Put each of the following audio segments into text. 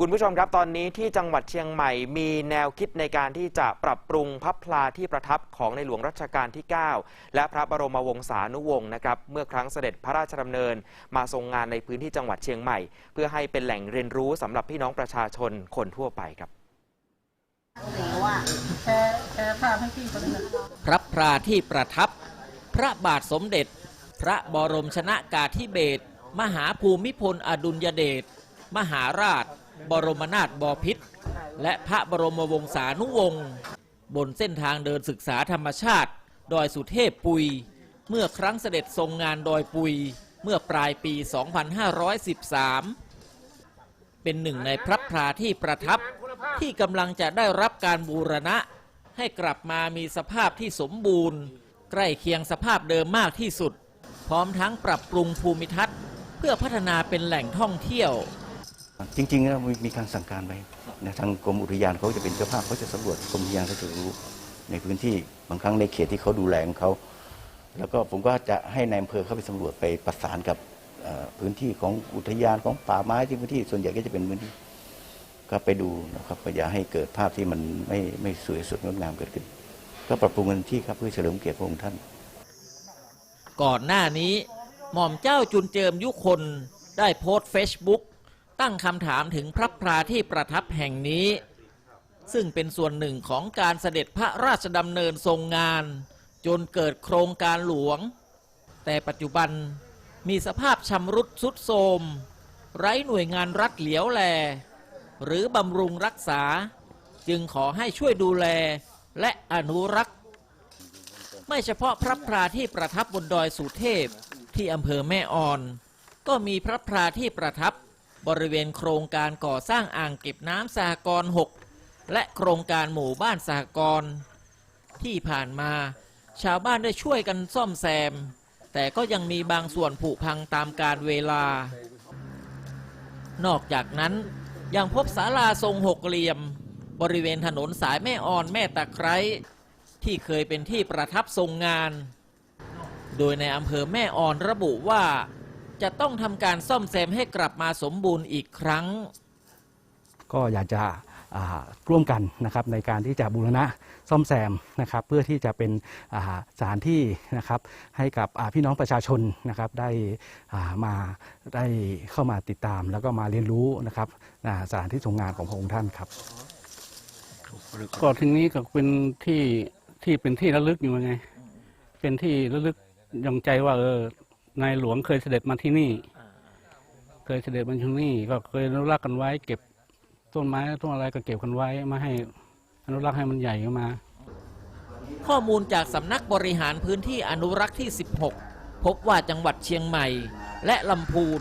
คุณผู้ชมครับตอนนี้ที่จังหวัดเชียงใหม่มีแนวคิดในการที่จะปรับปรุงพระพลาที่ประทับของในหลวงรัชกาลที่ 9 และพระบรมวงศานุวงศ์นะครับเมื่อครั้งเสด็จพระราชดำเนิน มาทรงงานในพื้นที่จังหวัดเชียงใหม่ เพื่อให้เป็นแหล่งเรียนรู้สำหรับพี่น้องประชาชนคนทั่วไปครับพระพราที่ประทับ พระบาทสมเด็จ พระบรมชนากาธิเบศรมหาภูมิพลอดุลยเดชมหาราช บรมนาถบพิตรและพระบรมวงศานุวงศ์บนเส้นทางเดินศึกษาธรรมชาติ ดอยสุเทพปุย เมื่อครั้งเสด็จทรงงานดอยปุย เมื่อปลายปี 2513 เป็นหนึ่งในพระพราที่ประทับที่กำลังจะได้รับการบูรณะ ให้กลับมามีสภาพที่สมบูรณ์ ใกล้เคียงสภาพเดิมมากที่สุด พร้อมทั้งปรับปรุงภูมิทัศน์ เพื่อพัฒนาเป็นแหล่งท่องเที่ยว จริงๆแล้วมีการสั่งการไปนะทางกรมอุทยานเขาจะเป็นเจ้าภาพเขาจะสำรวจกรมอุทยานเขาจะรู้ในพื้นที่บางครั้งในเขตที่เขาดูแลของเขา แล้วก็ผมก็จะให้นายอำเภอเข้าไปสำรวจไปประสานกับพื้นที่ของอุทยานของป่าไม้ที่พื้นที่ส่วนใหญ่ก็จะเป็นพื้นที่ก็ไปดูนะครับก็อย่าให้เกิดภาพที่มันไม่ไม่สวยสดงดงามเกิดขึ้น ก็ปรับปรุงกันที่ครับเพื่อเฉลิมเกียรติพระองค์ท่าน ก่อนหน้านี้หม่อมเจ้าจุนเจิมยุคนได้โพสต์เฟซบุ๊ก ตั้งคำถามถึงพระพราที่ประทับแห่งนี้ ซึ่งเป็นส่วนหนึ่งของการเสด็จพระราชดำเนินทรงงาน จนเกิดโครงการหลวง แต่ปัจจุบันมีสภาพชำรุดทรุดโทรมไร้หน่วยงานรัฐเหลียวแล หรือบำรุงรักษา จึงขอให้ช่วยดูแลและอนุรักษ์ ไม่เฉพาะพระพราที่ประทับบนดอยสุเทพที่อำเภอแม่ออน ก็มีพระพราที่ประทับ บริเวณโครงการก่อสร้างอ่างเก็บน้ำสหกรณ์6และโครงการหมู่บ้านสหกรณ์ที่ผ่านมา ชาวบ้านได้ช่วยกันซ่อมแซม แต่ก็ยังมีบางส่วนผุพังตามการเวลา นอกจากนั้นยังพบศาลาทรงหกเหลี่ยม บริเวณถนนสายแม่ออนแม่ตะไคร้ที่เคยเป็นที่ประทับทรงงาน โดยในอำเภอแม่ออนระบุว่า จะต้องทำการซ่อมแซมให้กลับมาสมบูรณ์อีกครั้ง ก็อยากจะอ่าร่วมกันนะครับในการที่จะบูรณะซ่อมแซมนะครับ เพื่อที่จะเป็นอ่าสถานที่นะครับ ให้กับอ่าพี่น้องประชาชนนะครับได้อ่ามาได้เข้ามาติดตาม แล้วก็มาเรียนรู้นะครับอ่าสถานที่ทรงงานของพระองค์ท่านครับ ก็ทีนี้ก็เป็นที่ที่เป็นที่ระลึกอยู่ไง เป็นที่ระลึกยังใจว่าเออ นายหลวงเคยเสด็จมาที่นี่ เคยเสด็จมาที่นี่ ก็เคยอนุรักษ์กันไว้ เก็บต้นไม้ต้นอะไรก็เก็บกันไว้มาให้อนุรักษ์ให้มันใหญ่ขึ้นมา ข้อมูลจากสำนักบริหารพื้นที่อนุรักษ์ที่ 16 พบว่าจังหวัดเชียงใหม่ และลำพูน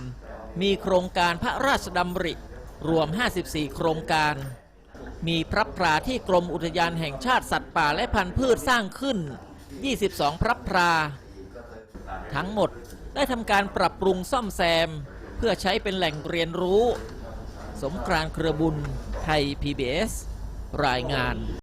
มีโครงการพระราชดำริ รวม 54 โครงการ มีพระพราที่กรมอุทยานแห่งชาติสัตว์ป่าและพันธุ์พืชสร้างขึ้น 22 พระพรา ทั้งหมด ได้ทำการปรับปรุงซ่อมแซม เพื่อใช้เป็นแหล่งเรียนรู้ สมกรานต์เครือบุญไทย PBS รายงาน